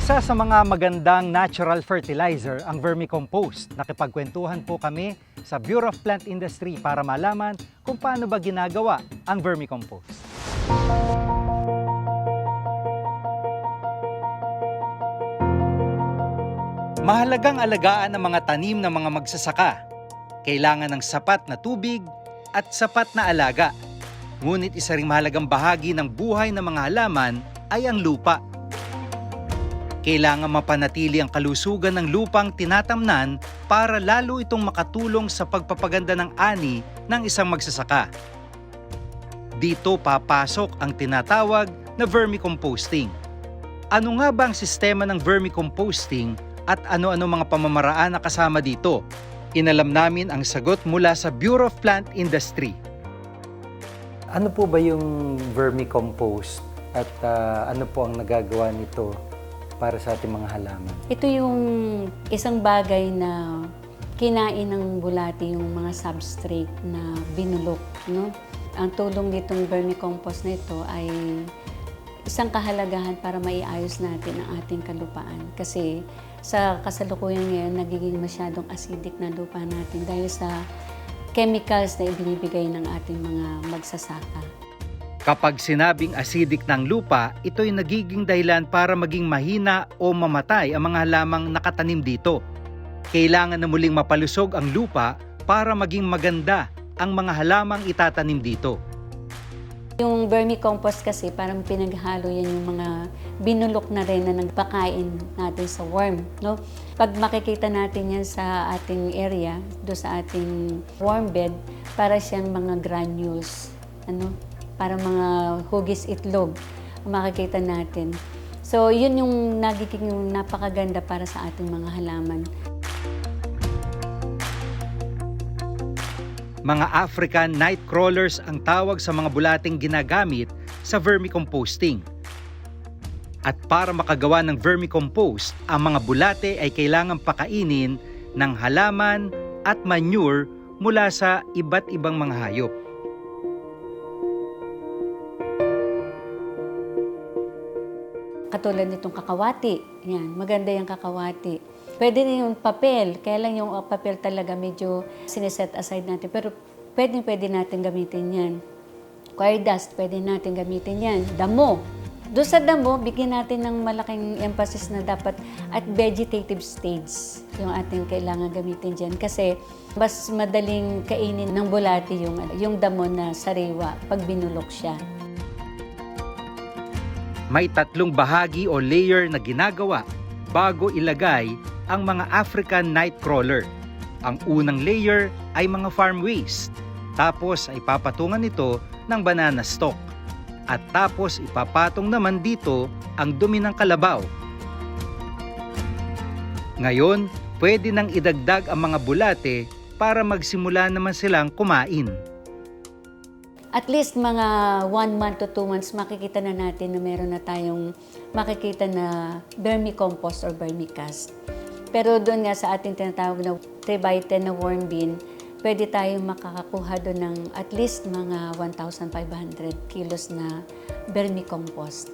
Isa sa mga magandang natural fertilizer ang vermicompost. Nakipagkwentuhan po kami sa Bureau of Plant Industry para malaman kung paano ba ginagawa ang vermicompost. Mahalagang alagaan ang mga tanim ng mga magsasaka. Kailangan ng sapat na tubig at sapat na alaga. Ngunit isa ring mahalagang bahagi ng buhay ng mga halaman ay ang lupa. Kailangan mapanatili ang kalusugan ng lupang tinatamnan para lalo itong makatulong sa pagpapaganda ng ani ng isang magsasaka. Dito papasok ang tinatawag na vermicomposting. Ano nga ba ang sistema ng vermicomposting at ano-ano mga pamamaraan na kasama dito? Inalam namin ang sagot mula sa Bureau of Plant Industry. Ano po ba yung vermicompost at ah, ano po ang nagagawa nito para sa ating mga halaman? Ito yung isang bagay na kinain ng bulati yung mga substrate na binulok. No? Ang tulong nitong vermicompost na ito ay isang kahalagahan para maiayos natin ang ating kalupaan. Kasi sa kasalukuyan ngayon, nagiging masyadong acidic na lupa natin dahil sa chemicals na ibinibigay ng ating mga magsasaka. Kapag sinabing acidic ng lupa, ito'y nagiging dahilan para maging mahina o mamatay ang mga halamang nakatanim dito. Kailangan na muling mapalusog ang lupa para maging maganda ang mga halamang itatanim dito. Yung vermicompost kasi parang pinaghalo yan yung mga binulok na rin na nagpakain natin sa worm. No? Pag makikita natin yan sa ating area, do sa ating worm bed, para siyang mga granules. Ano? Para mga hugis itlog makikita natin. So, yun yung nagiging napakaganda para sa ating mga halaman. Mga African night crawlers ang tawag sa mga bulating ginagamit sa vermicomposting. At para makagawa ng vermicompost, ang mga bulate ay kailangang pakainin ng halaman at manure mula sa iba't ibang mga hayop. Katulad nitong kakawati. Yan, maganda yung kakawati. Pwede din yung papel. Kaya lang yung uh, papel talaga medyo sineset aside natin. Pero pwede pwede natin gamitin yan. Coir dust, pwede natin gamitin yan. Damo. Doon sa damo, bigyan natin ng malaking emphasis na dapat at vegetative stage yung ating kailangan gamitin dyan. Kasi mas madaling kainin ng bulati yung, yung damo na sariwa pag binulok siya. May tatlong bahagi o layer na ginagawa bago ilagay ang mga African nightcrawler. Ang unang layer ay mga farm waste. Tapos ay papatungan ito ng banana stalk. At tapos ipapatong naman dito ang dumi ng kalabaw. Ngayon, pwede nang idagdag ang mga bulate para magsimula naman silang kumain. At least mga one month to two months, makikita na natin na meron na tayong makikita na vermicompost or vermicast. Pero doon nga sa ating tinatawag na 3 by 10 na worm bin, pwede tayong makakakuha doon ng at least mga 1,500 kilos na vermicompost.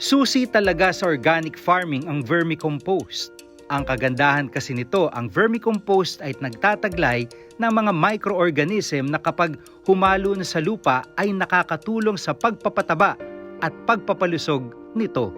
Susi talaga sa organic farming ang vermicompost. Ang kagandahan kasi nito, ang vermicompost ay nagtataglay ng mga microorganism na kapag humalo na sa lupa ay nakakatulong sa pagpapataba at pagpapalusog nito.